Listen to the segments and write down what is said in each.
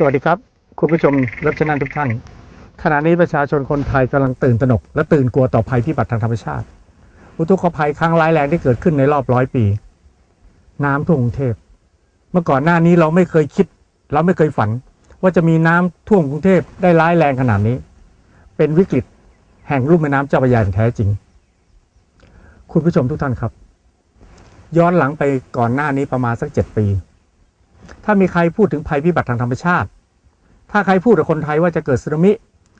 สวัสดีครับ คุณผู้ชมรับชนันทุกท่าน ขณะนี้ประชาชนคนไทยกำลังตื่นตระหนก และตื่นกลัวต่อภัยพิบัติทางธรรมชาติ อุทกภัยครั้งร้ายแรงที่เกิดขึ้นในรอบร้อยปี น้ำท่วมกรุงเทพเมื่อก่อนหน้านี้เราไม่เคยคิด เราไม่เคยฝัน ว่าจะมีน้ำท่วมกรุงเทพได้ร้ายแรงขนาดนี้ เป็นวิกฤตแห่งลุ่มแม่น้ำเจ้าพระยาอย่างแท้จริง คุณผู้ชมทุกท่านครับ ย้อนหลังไปก่อนหน้านี้ประมาณสักเจ็ดปี ถ้ามีใครพูดถึงภัยพิบัติทางธรรมชาติ ถ้าใครพูดกับคนไทยว่าจะเกิดสึนามิ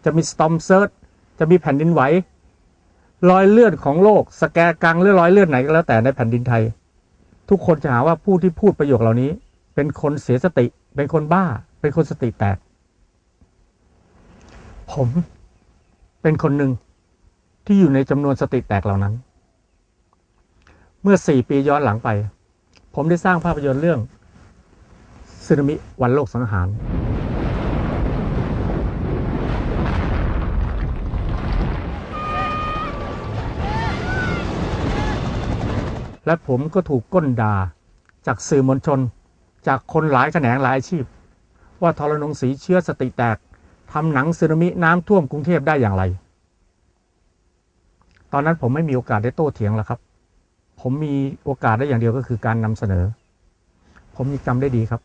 จะมีสตอมเซิร์จะมีแผ่นดินไหวรอยเลือดของโลก สแกกังหรือรอยเลือดไหนก็แล้วแต่ในแผ่นดินไทย ทุกคนจะหาว่าผู้ที่พูดประโยคเหล่านี้ เป็นคนเสียสติ เป็นคนบ้า เป็นคนสติแตก ผมเป็นคนหนึ่งที่อยู่ในจำนวนสติแตกเหล่านั้น เมื่อสี่ปีย้อนหลังไป ผมได้สร้างภาพยนตร์เรื่อง สึนามิวันโลกสังหารและผมก็ถูกก้นด่า จากสื่อมวลชน จากคนหลายแขนงหลายอาชีพ ว่าทรนงสีเชื้อสติแตกทำหนังสึนามิน้ำท่วมกรุงเทพได้อย่างไร ตอนนั้นผมไม่มีโอกาสได้โต้เถียงแล้วครับ ผมมีโอกาสได้อย่างเดียวก็คือการนำเสนอ ผมยังจำได้ดีครับ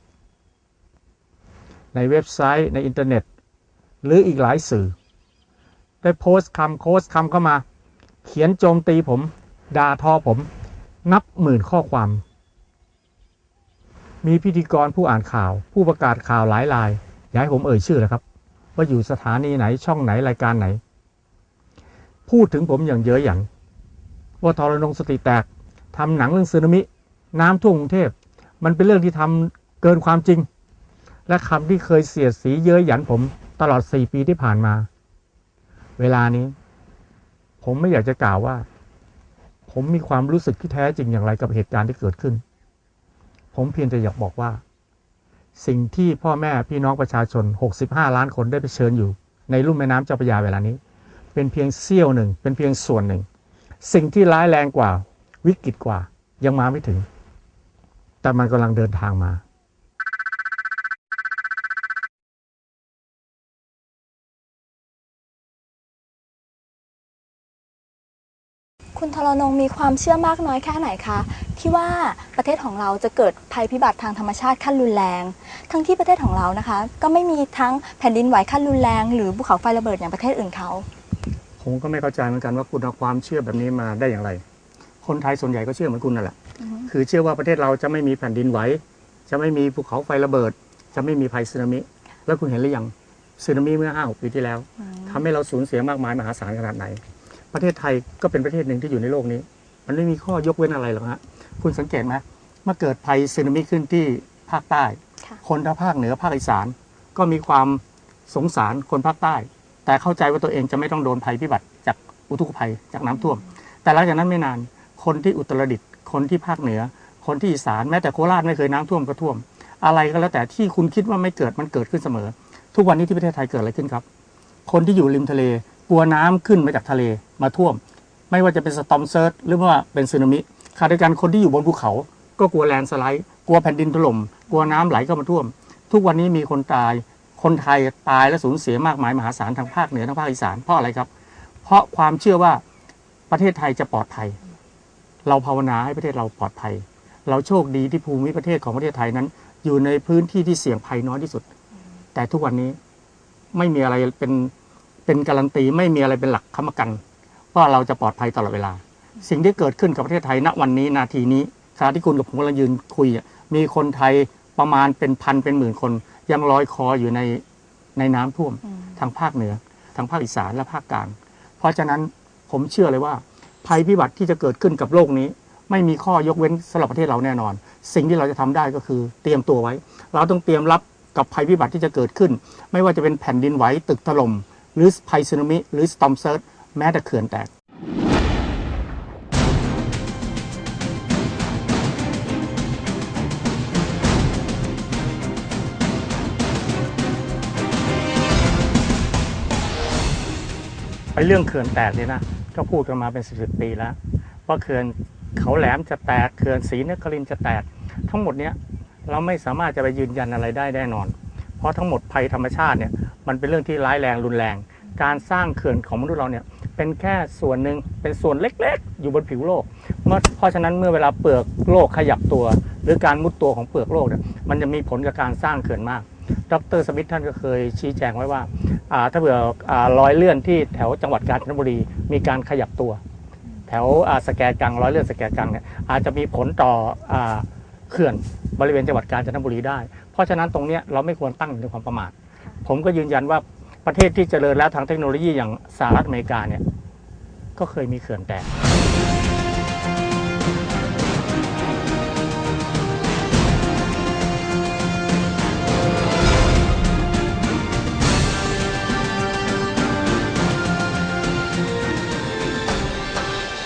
ในเว็บไซต์ในอินเทอร์เน็ต หรืออีกหลายสื่อ ได้โพสต์คำโค้ชคำเข้ามา เขียนโจมตีผมด่าทอผมนับหมื่นข้อความ มีพิธีกรผู้อ่านข่าว ผู้ประกาศข่าวหลายรายอย่าให้ผมเอ่ยชื่อเลยครับ ว่าอยู่สถานีไหนช่องไหนรายการไหน พูดถึงผมอย่างเย้ยหยันว่าทรนงสติแตกทำหนังเรื่องสึนามิ น้ำท่วมกรุงเทพ มันเป็นเรื่องที่ทำเกินความจริง และคำที่เคยเสียดสีเย้ยหยันผมตลอดสี่ปีที่ผ่านมา เวลานี้ ผมไม่อยากจะกล่าวว่า ผมมีความรู้สึกที่แท้จริงอย่างไรกับเหตุการณ์ที่เกิดขึ้น ผมเพียงแต่อยากบอกว่า สิ่งที่พ่อแม่พี่น้องประชาชน 65 ล้านคนได้เผชิญอยู่ ในลุ่มแม่น้ำเจ้าพระยาเวลานี้ เป็นเพียงเสี้ยวหนึ่ง เป็นเพียงส่วนหนึ่ง สิ่งที่ร้ายแรงกว่าวิกฤตกว่ายังมาไม่ถึง แต่มันกำลังเดินทางมา คุณทรนงมีความเชื่อมากน้อยแค่ไหนคะ ที่ว่าประเทศของเราจะเกิดภัยพิบัติทางธรรมชาติขั้นรุนแรง ทั้งที่ประเทศของเรานะคะ ก็ไม่มีทั้งแผ่นดินไหวขั้นรุนแรง หรือภูเขาไฟระเบิดอย่างประเทศอื่นเขาผมก็ไม่เข้าใจเหมือนกันว่าคุณเอาความเชื่อแบบนี้มาได้อย่างไร คนไทยส่วนใหญ่ก็เชื่อเหมือนคุณนั่นแหละอือฮึคือเชื่อว่าประเทศเราจะไม่มีแผ่นดินไหว จะไม่มีภูเขาไฟระเบิด จะไม่มีภัยสึนามิ แล้วคุณเห็นหรือยังสึนามิเมื่อห้าหกปีที่แล้วทำให้เราสูญเสียมากมายมหาศาลขนาดไหน ประเทศไทยก็เป็นประเทศหนึ่งที่อยู่ในโลกนี้ มันไม่มีข้อยกเว้นอะไรหรอกฮะคุณสังเกตไหมเมื่อเกิดภัยสึนามิขึ้นที่ภาคใต้ค่ะคนทางภาคเหนือภาคอีสาน ก็มีความสงสารคนภาคใต้ แต่เข้าใจว่าตัวเองจะไม่ต้องโดนภัยพิบัติจากอุทกภัยจากน้ำท่วม แต่หลังจากนั้นไม่นานคนที่อุตรดิตถ์คนที่ภาคเหนือ คนที่อีสานแม้แต่โคราชไม่เคยน้ำท่วมก็ท่วม อะไรก็แล้วแต่ที่คุณคิดว่าไม่เกิดมันเกิดขึ้นเสมอ ทุกวันนี้ที่ประเทศไทยเกิดอะไรขึ้นครับ คนที่อยู่ริมทะเลก ลัวน้ำขึ้นมาจากทะเลมาท่วม ไม่ว่าจะเป็นสตอมเซิร์ชหรือว่าเป็นสึนามิขณะเดียวกันคนที่อยู่บนภูเขา ก็กลัวแลนด์สไลด์ กลัวแผ่นดินถล่ม กลัวน้ำไหลเข้ามาท่วม ทุกวันนี้มีคนตาย คนไทยตายและสูญเสียมากมายมหาศาลทางภาคเหนือทางภาคอีสานเพราะอะไรครับ เพราะความเชื่อว่าประเทศไทยจะปลอดภัย เราภาวนาให้ประเทศเราปลอดภัย เราโชคดีที่ภูมิประเทศของประเทศไทยนั้น อยู่ในพื้นที่ที่เสี่ยงภัยน้อยที่สุด แต่ทุกวันนี้ไม่มีอะไรเป็น เป็นการันตีไม่มีอะไรเป็นหลักค้ำประกัน ว่าเราจะปลอดภัยตลอดเวลา สิ่งที่เกิดขึ้นกับประเทศไทยณวันนี้นาทีนี้ขณะที่คุณกับผมกำลังยืนคุยอะมีคนไทยประมาณเป็นพันเป็นหมื่นคน ยังลอยคออยู่ในในน้ำท่วมอืมทางภาคเหนือ ทางภาคอีสานและภาคกลาง เพราะฉะนั้นผมเชื่อเลยว่า ภัยพิบัติที่จะเกิดขึ้นกับโลกนี้ ไม่มีข้อยกเว้นสำหรับประเทศเราแน่นอน สิ่งที่เราจะทำได้ก็คือเตรียมตัวไว้ เราต้องเตรียมรับกับภัยพิบัติที่จะเกิดขึ้น ไม่ว่าจะเป็นแผ่นดินไหวตึกถล่ม หรือภัยสึนามิ หรือสตอมเซิร์ชแม้แต่เขื่อนแตกไอ้เรื่องเขื่อนแตกเนี่ยนะก็พูดกันมาเป็นสิบสิบปีแล้วว่าเขื่อนเขาแหลมจะแตกเขื่อนศรีนครินจะแตก ทั้งหมดเนี้ยเราไม่สามารถจะไปยืนยันอะไรได้แน่นอน เพเพราะทั้งหมดภัยธรรมชาติเนี่ย มันเป็นเรื่องที่ร้ายแรงรุนแรง การสร้างเขื่อนของมนุษย์เราเนี่ยเป็นแค่ส่วนหนึ่งเป็นส่วนเล็กๆ อยู่บนผิวโลกเมื่อเพราะฉะนั้นเมื่อเวลาเปลือกโลกขยับตัว หรือการมุดตัวของเปลือกโลกเนี่ยมันจะมีผลกับการสร้างเขื่อนมาก ดรสมิธท่านก็เคยชี้แจงไว้ว่าอ่าถ้าเผื่ออ่ารอยเลื่อนที่แถวจังหวัดกาญจนบุรีมีการขยับตัว แถวอ่าสแกกังร้อยเลื่อนสแกกังเนี่ยอาจจะมีผลต่ออาเขื่อนบริเวณจังหวัดกาญจนบุรีได้ เพราะฉะนั้นตรงเนี้ยเราไม่ควรตั้งอยู่ในความประมาท ผมก็ยืนยันว่าประเทศที่เจริญแล้วทางเทคโนโลยีอย่างสหรัฐอเมริกาเนี่ยก็เคยมีเขื่อนแตก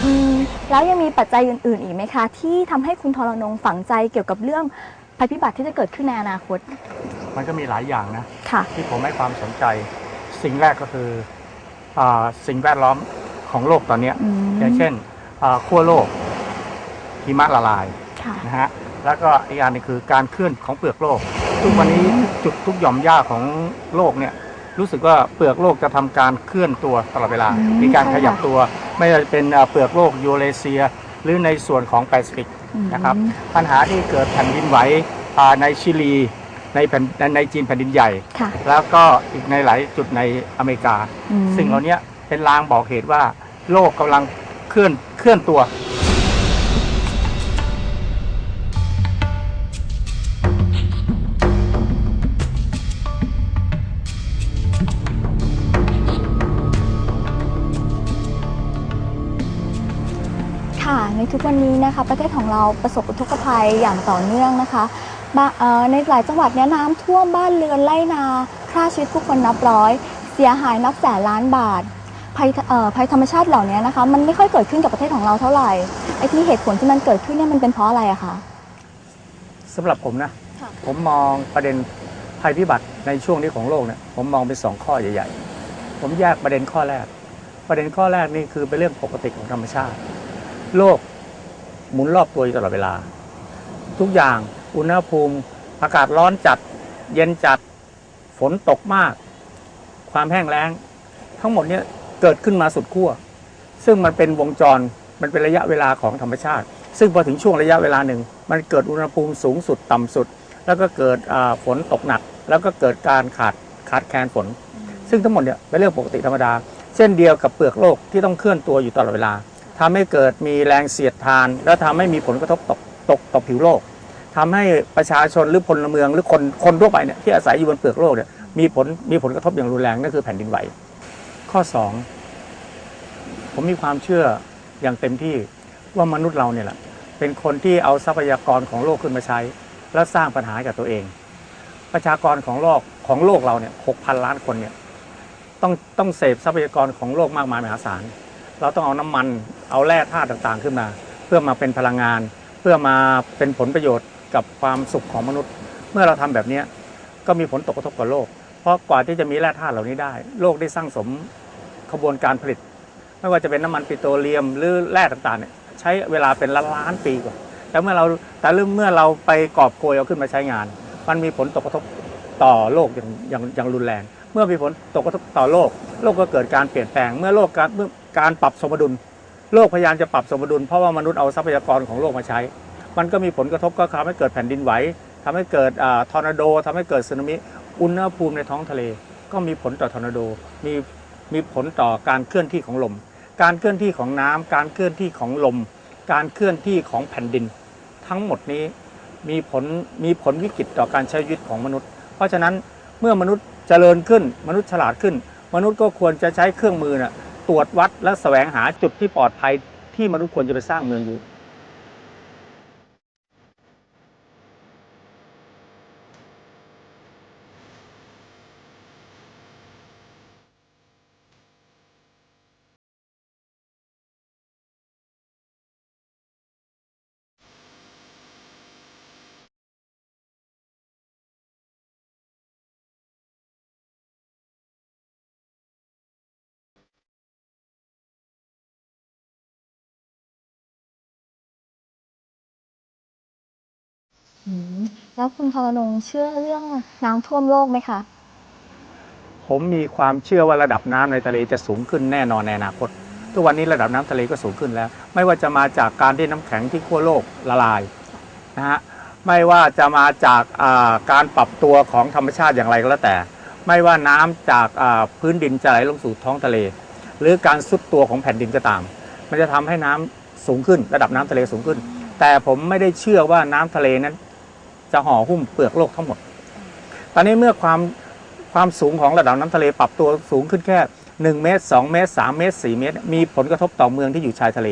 อืมแล้วยังมีปัจจัยอื่น ๆ อีกไหมคะ ที่ทำให้คุณทรนงฝังใจเกี่ยวกับเรื่องภัยพิบัติที่จะเกิดขึ้นในอนาคต มันก็มีหลายอย่างนะค่ะที่ผมให้ความสนใจ สิ่งแรกก็คืออาสิ่งแวดล้อมของโลกตอนเนี้ยอืมอย่างเช่นอ่าขั้วโลกหิมะละลายค่ะนะฮะแล้วก็อีกอย่างหนึงคือการเคลื่อนของเปลือกโลก ทุกวันนี้จุดทุกหย่อมหญ้าของโลกเนี่ยรู้สึกว่าเปลือกโลกจะทำการเคลื่อนตัวตลอดเวลาอืมมีการใช่ขยับค่ะตัว ไม่ว่าจะเป็นอ่าเปลือกโลกยูเรเซีย หรือในส่วนของแปซิฟิกนะครับอืมปัญหาที่เกิดแผ่นดินไหวอ่าในชิลี ในแผ่นในจีนแผ่นดินใหญ่ ค่ะ แล้วก็อีกในหลายจุดในอเมริกา อืม สิ่งเหล่านี้เป็นลางบอกเหตุว่า โลกกำลังเคลื่อนเคลื่อนตัว ค่ะ ในทุกวันนี้นะคะ ประเทศของเราประสบอุทกภัยอย่างต่อเนื่องนะคะบะเอ่อ ในหลายจังหวัดเนี้ยน้ำท่วมบ้านเรือนไร่นาฆ่าชีวิตผู้คนนับร้อย เสียหายนับแสนล้านบาทภัยเอ่อภัยธรรมชาติเหล่านี้นะคะมันไม่ค่อยเกิดขึ้นกับประเทศของเราเท่าไหร่ไอ้ที่เหตุผลที่มันเกิดขึ้นเนี่ยมันเป็นเพราะอะไรอะคะสำหรับผมนะค่ะผมมองประเด็นภัยพิบัติในช่วงนี้ของโลกเนี่ยผมมองเป็นสองข้อใหญ่ๆ ผมแยกประเด็นข้อแรก ประเด็นข้อแรกนี่คือเป็นเรื่องปกติของธรรมชาติ โลกหมุนรอบตัวอยู่ตลอดเวลา ทุกอย่าง อุณหภูมิ อากาศร้อนจัด เย็นจัด ฝนตกมาก ความแห้งแล้ง ทั้งหมดเนี่ยเกิดขึ้นมาสุดขั้ว ซึ่งมันเป็นวงจร มันเป็นระยะเวลาของธรรมชาติ ซึ่งพอถึงช่วงระยะเวลาหนึ่ง มันเกิดอุณหภูมิสูงสุดต่ำสุด แล้วก็เกิดฝนตกหนัก แล้วก็เกิดการขาดขาดแคลนฝน ซึ่งทั้งหมดเนี่ยเป็นเรื่องปกติธรรมดา เช่นเดียวกับเปลือกโลกที่ต้องเคลื่อนตัวอยู่ตลอดเวลาทำให้เกิดมีแรงเสียดทาน แล้วทำให้มีผลกระทบตกตกต่อผิวโลก ทำให้ประชาชนหรือพลเมืองหรือคนคนทั่วไปเนี่ยที่อาศัยอยู่บนเปลือกโลกเนี่ยมีผลมีผลกระทบอย่างรุนแรงนั่นคือแผ่นดินไหว ข้อสองผมมีความเชื่ออย่างเต็มที่ว่ามนุษย์เราเนี่ยแหละเป็นคนที่เอาทรัพยากรของโลกขึ้นมาใช้ แล้วสร้างปัญหาให้กับตัวเอง ประชากรของโลกของโลกเราเนี่ยหกพันล้านคนเนี่ยต้องต้องเสพทรัพยากรของโลกมากมายมหาศาล เราต้องเอาน้ำมันเอาแร่ธาตุต่างๆขึ้นมา เพื่อมาเป็นพลังงาน เพื่อมาเป็นผลประโยชน์ กับความสุขของมนุษย์ เมื่อเราทำแบบนี้ก็มีผลตกกระทบกับโลก เพราะกว่าที่จะมีแร่ธาตุเหล่านี้ได้ โลกได้สร้างสมขบวนการผลิต ไม่ว่าจะเป็นน้ำมันปิโตรเลียมหรือแร่ต่างๆเนี่ยใช้เวลาเป็นล้านล้านปีกว่าแต่เมื่อเราแต่เรื่องเมื่อเราไปกอบโกยเอาขึ้นมาใช้งาน มันมีผลตกกระทบต่อโลกอย่างอย่างอย่างรุนแรง เมื่อมีผลตกกระทบต่อโลก โลกก็เกิดการเปลี่ยนแปลง เมื่อโลกการเมื่อการปรับสมดุล โลกพยายามจะปรับสมดุล เพราะว่ามนุษย์เอาทรัพยากรของโลกมาใช้ มันก็มีผลกระทบก็ทำให้เกิดแผ่นดินไหวทำให้เกิดทอร์นาโดทำให้เกิดสึนามิอุณหภูมิในท้องทะเล ก็มีผลต่อทอร์นาโดมีมีผลต่อการเคลื่อนที่ของลม การเคลื่อนที่ของน้ำการเคลื่อนที่ของลม การเคลื่อนที่ของแผ่นดิน ทั้งหมดนี้มีผลมีผลวิกฤตต่อการใช้ชีวิตของมนุษย์ เพราะฉะนั้นเมื่อมนุษย์เจริญขึ้น มนุษย์ฉลาดขึ้น มนุษย์ก็ควรจะใช้เครื่องมือน่ะตรวจวัดและแสวงหาจุดที่ปลอดภัยที่มนุษย์ควรจะไปสร้างเมืองอยู่ อืมแล้วคุณทรนงเชื่อเรื่องน้ำท่วมโลกไหมคะ ผมมีความเชื่อว่าระดับน้ำในทะเลจะสูงขึ้นแน่นอนในอนาคต ทุกวันนี้ระดับน้ำทะเลก็สูงขึ้นแล้ว ไม่ว่าจะมาจากการที่น้ำแข็งที่ขั้วโลกละลายนะฮะไม่ว่าจะมาจากอ่าการปรับตัวของธรรมชาติอย่างไรก็แล้วแต่ ไม่ว่าน้ำจากอ่าพื้นดินจะไหลลงสู่ท้องทะเล หรือการซุดตัวของแผ่นดินก็ตาม มันจะทำให้น้ำสูงขึ้น ระดับน้ำทะเลสูงขึ้น แต่ผมไม่ได้เชื่อว่าน้ำทะเลนั้น จะห่อหุ้มเปลือกโลกทั้งหมด ตอนนี้เมื่อความความสูงของระดับน้ำทะเลปรับตัวสูงขึ้นแค่ 1 เมตร 2 เมตร 3 เมตร 4 เมตร มีผลกระทบต่อเมืองที่อยู่ชายทะเล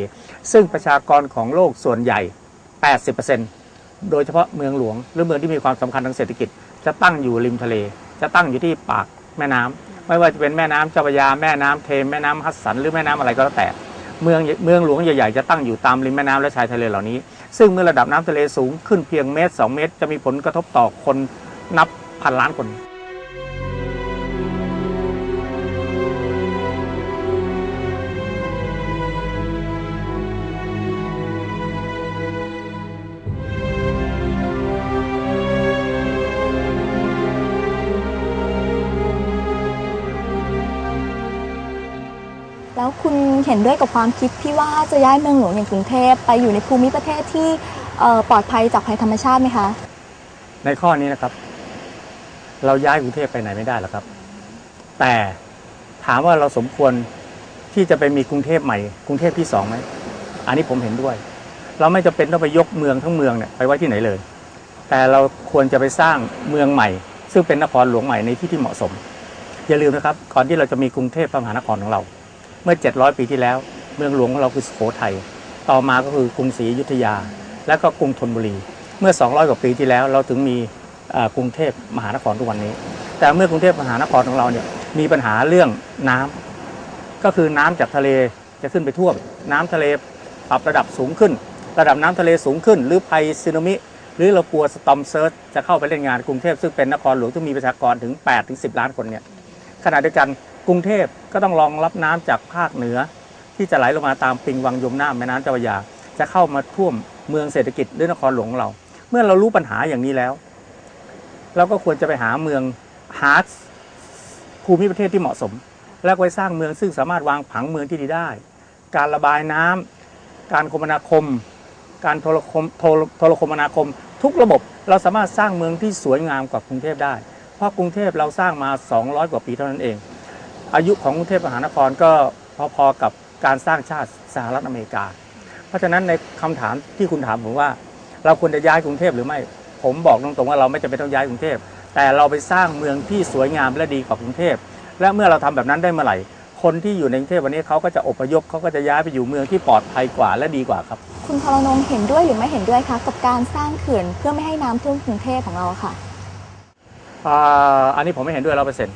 ซึ่งประชากรของโลกส่วนใหญ่ 80%โดยเฉพาะเมืองหลวง หรือเมืองที่มีความสำคัญทางเศรษฐกิจ จะตั้งอยู่ริมทะเล จะตั้งอยู่ที่ปากแม่น้ำไม่ว่าจะเป็นแม่น้ำเจ้าพระยา แม่น้ำเทมแม่น้ำฮัดสันหรือแม่น้ำอะไรก็แล้วแต่ เมืองเมืองหลวงใหญ่ๆจะตั้งอยู่ตามริมแม่น้ำและชายทะเลเหล่านี้ ซึ่งเมื่อระดับน้ำทะเลสูงขึ้นเพียงเมตร 2 เมตร จะมีผลกระทบต่อคนนับพันล้านคน คุณเห็นด้วยกับความคิดที่ว่าจะย้ายเมืองหลวงอย่างกรุงเทพไปอยู่ในภูมิประเทศที่ปลอดภัยจากภัยธรรมชาติไหมคะ ในข้อนี้นะครับ เราย้ายกรุงเทพไปไหนไม่ได้หรอกครับ แต่ถามว่าเราสมควรที่จะไปมีกรุงเทพใหม่ กรุงเทพที่สองไหมอันนี้ผมเห็นด้วย เราไม่จำเป็นต้องไปยกเมืองทั้งเมืองเนี่ยไปไว้ที่ไหนเลย แต่เราควรจะไปสร้างเมืองใหม่ ซึ่งเป็นนครหลวงใหม่ในที่ที่เหมาะสม อย่าลืมนะครับก่อนที่เราจะมีกรุงเทพมหานครของเรา เมื่อ 700 ปีที่แล้ว เมืองหลวงของเราคือสุโขทัยต่อมาก็คือกรุงศรีอยุธยา และก็กรุงธนบุรี เมื่อ 200 กว่าปีที่แล้ว เราถึงมีกรุงเทพมหานครทุกวันนี้ แต่เมื่อกรุงเทพมหานครของเราเนี่ยมีปัญหาเรื่องน้ำก็คือน้ำจากทะเลจะขึ้นไปท่วม น้ำทะเลปรับระดับสูงขึ้น ระดับน้ำทะเลสูงขึ้น หรือภัยสึนามิ หรือเรากลัวสตอมเซิร์ชจะเข้าไปเล่นงานกรุงเทพซึ่งเป็นนครหลวงที่มีประชากรถึง8ถึง10 ล้านคนเนี่ยขณะเดียวกัน กรุงเทพก็ต้องรองรับน้ำจากภาคเหนือ ที่จะไหลลงมาตามปิงวังยมน่าแม่น้ำเจ้าพระยา จะเข้ามาท่วมเมืองเศรษฐกิจด้วยนครหลวงเรา เมื่อเรารู้ปัญหาอย่างนี้แล้ว เราก็ควรจะไปหาเมืองหาภูมิประเทศที่เหมาะสม แล้วไปสร้างเมืองซึ่งสามารถวางผังเมืองที่ดีได้ การระบายน้ำการคมนาคม การโทรคมโทรโทรคมนาคม ทุกระบบเราสามารถสร้างเมืองที่สวยงามกว่ากรุงเทพได้ เพราะกรุงเทพเราสร้างมา 200 กว่าปีเท่านั้นเอง อายุของกรุงเทพมหานครก็พอๆกับการสร้างชาติสหรัฐอเมริกา เพราะฉะนั้นในคำถามที่คุณถามผมว่า เราควรจะย้ายกรุงเทพหรือไม่ ผมบอกตรงๆว่าเราไม่จำเป็นต้องย้ายกรุงเทพ แต่เราไปสร้างเมืองที่สวยงามและดีกว่ากรุงเทพ และเมื่อเราทำแบบนั้นได้เมื่อไหร่ คนที่อยู่ในกรุงเทพวันนี้เขาก็จะอพยพเขาก็จะย้ายไปอยู่เมืองที่ปลอดภัยกว่าและดีกว่าครับ คุณทรนงค์เห็นด้วยหรือไม่เห็นด้วยคะกับการสร้างเขื่อนเพื่อไม่ให้น้ำท่วมกรุงเทพของเราค่ะอ่าอันนี้ผมไม่เห็นด้วยร้อเปอร์เซ็นต์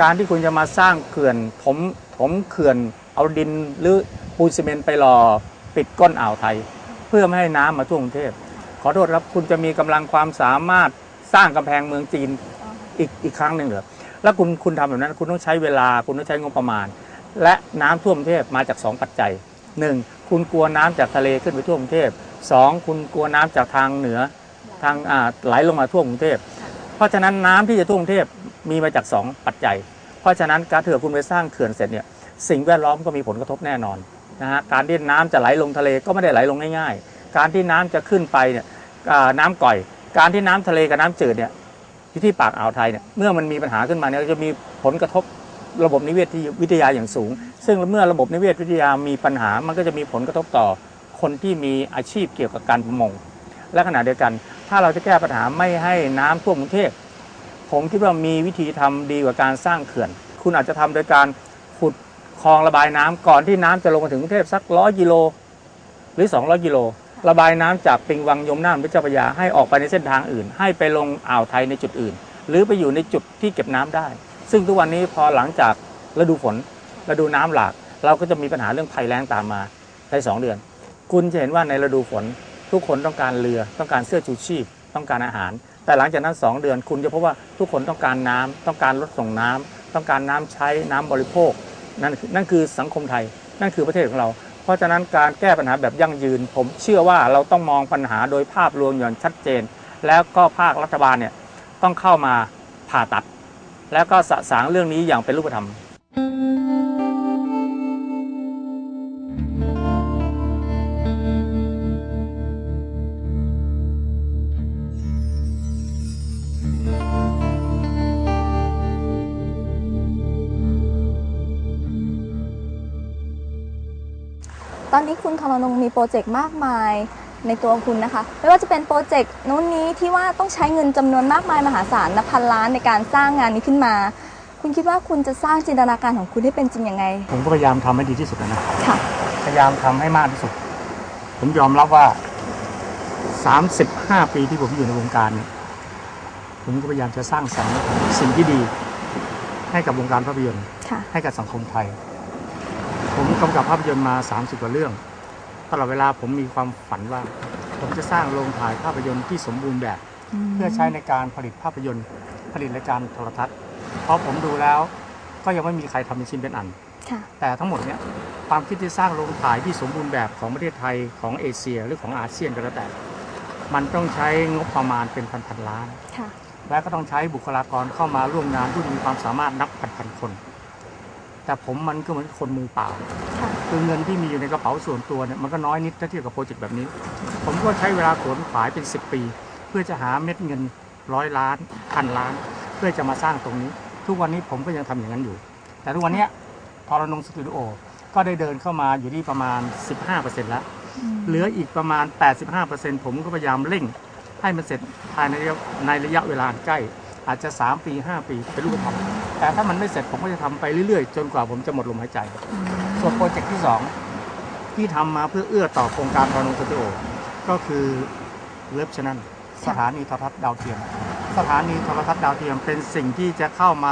การที่คุณจะมาสร้างเขื่อนถมถมเขื่อนเอาดินหรือปูนซีเมนต์ไปรอปิดก้นอ่าวไทย เพื่อไม่ให้น้ำมาท่วมกรุงเทพขอโทษครับคุณจะมีกำลังความสามารถสร้างกำแพงเมืองจีนอีกอีกครั้งหนึ่งเหรอแล้วคุณคุณทำแบบนั้น คุณต้องใช้เวลาคุณต้องใช้งบประมาณ และน้ำท่วมกรุงเทพมาจาก 2 ปัจจัย 1. คุณกลัวน้ำจากทะเลขึ้นไปท่วมกรุงเทพ 2. คุณกลัวน้ำจากทางเหนือทางอ่าไหลลงมาท่วมกรุงเทพ เพราะฉะนั้นน้ำที่จะท่วมกรุงเทพ มีมาจาก 2 ปัจจัย เพราะฉะนั้นการเถื่อคุณไปสร้างเขื่อนเสร็จเนี่ยสิ่งแวดล้อมก็มีผลกระทบแน่นอนนะฮะการที่น้ำจะไหลลงทะเลก็ไม่ได้ไหลลงง่ายๆ การที่น้ำจะขึ้นไปเนี่ยน้ำก่อย การที่น้ำทะเลกับน้ำจืดเนี่ยอยู่ที่ปากอ่าวไทยเนี่ยเมื่อมันมีปัญหาขึ้นมาเนี่ยจะมีผลกระทบระบบนิเวศที่วิทยาอย่างสูง ซึ่งเมื่อระบบนิเวศวิทยามีปัญหามันก็จะมีผลกระทบต่อคนที่มีอาชีพเกี่ยวกับการประมง และขณะเดียวกัน ถ้าเราจะแก้ปัญหาไม่ให้น้ำท่วมกรุงเทพ ผมคิดว่ามีวิธีทำดีกว่าการสร้างเขื่อน คุณอาจจะทำโดยการขุดคลองระบายน้ำก่อนที่น้ำจะลงมาถึงกรุงเทพสักร้อยกิโลหรือ 200 กิโล ระบายน้ำจากปิงวังยมน่านพระเจ้าพระยาให้ออกไปในเส้นทางอื่น ให้ไปลงอ่าวไทยในจุดอื่น หรือไปอยู่ในจุดที่เก็บน้ำได้ ซึ่งทุกวันนี้พอหลังจากฤดูฝนฤดูน้ำหลาก เราก็จะมีปัญหาเรื่องภัยแล้งตามมาในสองเดือน คุณจะเห็นว่าในฤดูฝน ทุกคนต้องการเรือต้องการเสื้อชูชีพ ต้องการอาหาร แต่หลังจากนั้น 2 เดือนคุณจะพบว่าทุกคนต้องการน้ำต้องการรถส่งน้ำต้องการน้ำใช้น้ำบริโภค นั่นคือนั่นคือสังคมไทย นั่นคือประเทศของเรา เพราะฉะนั้นการแก้ปัญหาแบบยั่งยืน ผมเชื่อว่าเราต้องมองปัญหาโดยภาพรวมอย่างชัดเจน แล้วก็ภาครัฐบาลเนี่ยต้องเข้ามาผ่าตัด แล้วก็สะสางเรื่องนี้อย่างเป็นรูปธรรม ตอนนี้คุณทรนงมีโปรเจกต์มากมายในตัวคุณนะคะ ไม่ว่าจะเป็นโปรเจกต์นู้นนี้ที่ว่าต้องใช้เงินจำนวนมากมายมหาศาลนับพันล้านในการสร้างงานนี้ขึ้นมา คุณคิดว่าคุณจะสร้างจินตนาการของคุณให้เป็นจริงยังไง ผมก็พยายามทำให้ดีที่สุดนะค่ะพยายามทำให้มากที่สุด ผมยอมรับว่า 35 ปีที่ผมอยู่ในวงการเนี่ยผมก็พยายามจะสร้างสรรค์สิ่งที่ดี ให้กับวงการภาพยนตร์ค่ะให้กับสังคมไทย ผมกำกับภาพยนตร์มา 30 กว่าเรื่อง ตลอดเวลาผมมีความฝันว่า ผมจะสร้างโรงถ่ายภาพยนตร์ที่สมบูรณ์แบบ เพื่อใช้ในการผลิตภาพยนตร์ ผลิตรายการโทรทัศน์ เพราะผมดูแล้วก็ยังไม่มีใครทำเป็นชิ้นเป็นอันค่ะแต่ทั้งหมดเนี่ยความคิดที่สร้างโรงถ่ายที่สมบูรณ์แบบของประเทศไทยของเอเชียหรือของอาเซียนก็แล้วแต่ มันต้องใช้งบประมาณเป็นพันๆล้านค่ะและก็ต้องใช้บุคลากรเข้ามาร่วมงานที่มีความสามารถนับพันๆคน แต่ผมมันก็เหมือนคนมือเปล่าค่ะคือเงินที่มีอยู่ในกระเป๋าส่วนตัวเนี่ยมันก็น้อยนิดถ้าเทียบกับโปรเจกต์แบบนี้ ผมก็ใช้เวลาขวนขวายเป็น 10 ปี เพื่อจะหาเม็ดเงินร้อยล้านพันล้าน เพื่อจะมาสร้างตรงนี้ ทุกวันนี้ผมก็ยังทำอย่างนั้นอยู่ แต่ทุกวันเนี้ยทรนงสตูดิโอก็ได้เดินเข้ามาอยู่ที่ประมาณ 15%แล้ว เหลืออีกประมาณ 85%ผมก็พยายามเร่งให้มันเสร็จภายในระยะในระยะเวลาใกล้ อาจจะ 3 ปี 5 ปีเป็นรูปธรรม แต่ถ้ามันไม่เสร็จผมก็จะทำไปเรื่อยๆ จนกว่าผมจะหมดลมหายใจ ส่วนโปรเจกต์ที่ 2 ที่ทำมาเพื่อเอื้อต่อโครงการทรนงสตูดิโอก็คือเลิฟชนันสถานีโทรทัศน์ดาวเทียม สถานีโทรทัศน์ดาวเทียมเป็นสิ่งที่จะเข้ามา